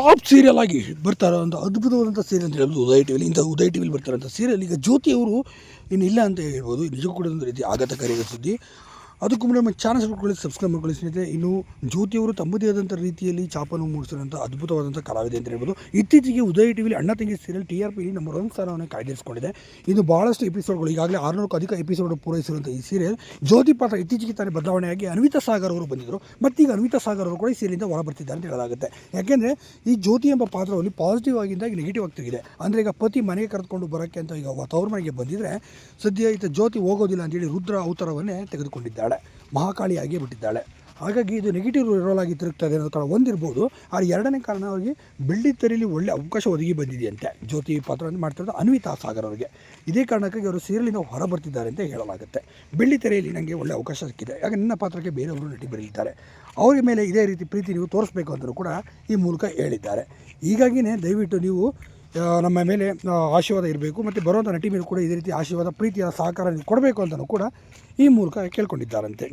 Top serial ಆಗಿ ಬರ್ತಾರ ಒಂದು ಅದ್ಭುತವಾದಂಥ ಸೀರಿಯಲ್ ಅಂತ ಹೇಳ್ಬೋದು. ಉದಯ ಟಿವಿಲಿ, ಇಂಥ ಉದಯ ಟಿವಿಲಿ ಬರ್ತಾರಂಥ ಸೀರಿಯಲ್. ಈಗ ಜ್ಯೋತಿ ಅವರು ಇನ್ನು ಇಲ್ಲ ಅಂತ ಹೇಳ್ಬೋದು. ನಿಜಕ್ಕೂ ಕೂಡ ಒಂದು ರೀತಿ ಆಘಾತಕಾರಿಯಾದ ಸುದ್ದಿ. ಅದಕ್ಕೂ ಮುನ್ನ ನಮ್ಮ ಚಾನಲ್ ಸಬ್ಸ್ಕ್ರೈಬ್ ಸಬ್ಸ್ಕ್ರೈಬ್ ಮಾಡ್ಕೊಳ್ಳಿ ಸ್ನೇಹಿತರೆ. ಇನ್ನು ಜ್ಯೋತಿಯವರು ತಮ್ಮದೇ ಆದಂಥ ರೀತಿಯಲ್ಲಿ ಚಾಪನ್ನು ಮೂಡಿಸಿರುವಂಥ ಅದ್ಭುತವಾದಂಥ ಕಲಾವಿದೆ ಅಂತ ಹೇಳ್ಬೋದು. ಇತ್ತೀಚೆಗೆ ಉದಯ ಟಿವಿಲಿ ಅಣ್ಣ ತಂಗಿ ಸೀರಿಯಲ್ ಟಿ ಆರ್ ಪಿಲಿ ನಂಬರ್ ಒನ್ ಸ್ಥಾನವನ್ನು ಕಾಯ್ದಿರಿಸಿಕೊಂಡಿದೆ. ಇದು ಭಾಳಷ್ಟು ಎಪಿಸೋಡ್ಗಳು ಈಗಾಗಲೇ ಆರುನೂರಕ್ಕೂ ಅಧಿಕ ಎಪಿಸೋಡ್ ಪೂರೈಸಿರುವಂಥ ಈ ಸೀರಿಯಲ್ ಜ್ಯೋತಿ ಪಾತ್ರ ಇತ್ತೀಚೆಗೆ ತಾನೇ ಬದಲಾವಣೆಯಾಗಿ ಅನ್ವಿತಾ ಸಾಗರ್ ಅವರು ಬಂದಿದ್ದರು ಮತ್ತು ಈಗ ಅನ್ವಿತಾ ಸಾಗರ್ ಅವರು ಕೂಡ ಈ ಸೀರಿಯಲಿಂದ ಹೊರ ಬರ್ತಿದ್ದಾರೆ ಅಂತ ಹೇಳಲಾಗುತ್ತೆ. ಯಾಕೆಂದರೆ ಈ ಜ್ಯೋತಿ ಎಂಬ ಪಾತ್ರದಲ್ಲಿ ಪಾಸಿಟಿವ್ ಆಗಿಂದಾಗಿ ನೆಗೆಟಿವ್ ಆಗ್ತಿದೆ ಅಂದರೆ ಈಗ ಪತಿ ಮನೆಗೆ ಕರೆದುಕೊಂಡು ಬರೋಕ್ಕೆ ಅಂತ ಈಗ ತವ್ರ ಮನೆಗೆ ಬಂದಿದ್ದರೆ ಸದ್ಯ ಈತ ಜ್ಯೋತಿ ಹೋಗೋದಿಲ್ಲ ಅಂತೇಳಿ ರುದ್ರ ಅವತಾರವನ್ನೇ ತೆಗೆದುಕೊಂಡಿದ್ದಾಳೆ. ಮಹಾಕಾಳಿಯಾಗಿ ಬಿಟ್ಟಿದ್ದಾಳೆ ಹಾಗಾಗಿ ಇದು ನೆಗೆಟಿವ್ ರೋಲ್ ಆಗಿ ತಿರುಗ್ತದೆ ಅನ್ನೋ ಕಾರಣ ಒಂದಿರ್ಬೋದು. ಆದರೆ ಎರಡನೇ ಕಾರಣ ಅವರಿಗೆ ಬೆಳ್ಳಿ ತೆರೀಲಿ ಒಳ್ಳೆ ಅವಕಾಶ ಒದಗಿ ಬಂದಿದೆಯಂತೆ. ಜ್ಯೋತಿ ಪಾತ್ರವನ್ನು ಮಾಡ್ತಿರೋದು ಅನ್ವಿತಾ ಸಾಗರ್ ಅವರಿಗೆ. ಇದೇ ಕಾರಣಕ್ಕಾಗಿ ಅವರು ಸೀರಿಯಲಿಂದ ಹೊರ ಬರ್ತಿದ್ದಾರೆ ಅಂತ ಹೇಳಲಾಗುತ್ತೆ. ಬೆಳ್ಳಿ ತೆರೆಯಲ್ಲಿ ನನಗೆ ಒಳ್ಳೆ ಅವಕಾಶ ಸಿಕ್ಕಿದೆ. ಯಾಕೆ ನಿನ್ನ ಪಾತ್ರಕ್ಕೆ ಬೇರೆಯವರು ನಟಿ ಬರಲಿದ್ದಾರೆ. ಅವ್ರ ಮೇಲೆ ಇದೇ ರೀತಿ ಪ್ರೀತಿ ನೀವು ತೋರಿಸ್ಬೇಕು ಅಂದರೂ ಕೂಡ ಈ ಮೂಲಕ ಹೇಳಿದ್ದಾರೆ. ಹೀಗಾಗಿಯೇ ದಯವಿಟ್ಟು ನೀವು ನಮ್ಮ ಮೇಲೆ ಆಶೀರ್ವಾದ ಇರಬೇಕು ಮತ್ತು ಬರುವಂಥ ನಟಿ ಮೇಲೆ ಕೂಡ ಇದೇ ರೀತಿ ಆಶೀರ್ವಾದ, ಪ್ರೀತಿಯ ಸಹಕಾರ ಕೊಡಬೇಕು ಅಂತಲೂ ಕೂಡ ಈ ಮೂಲಕ ಕೇಳ್ಕೊಂಡಿದ್ದಾರಂತೆ.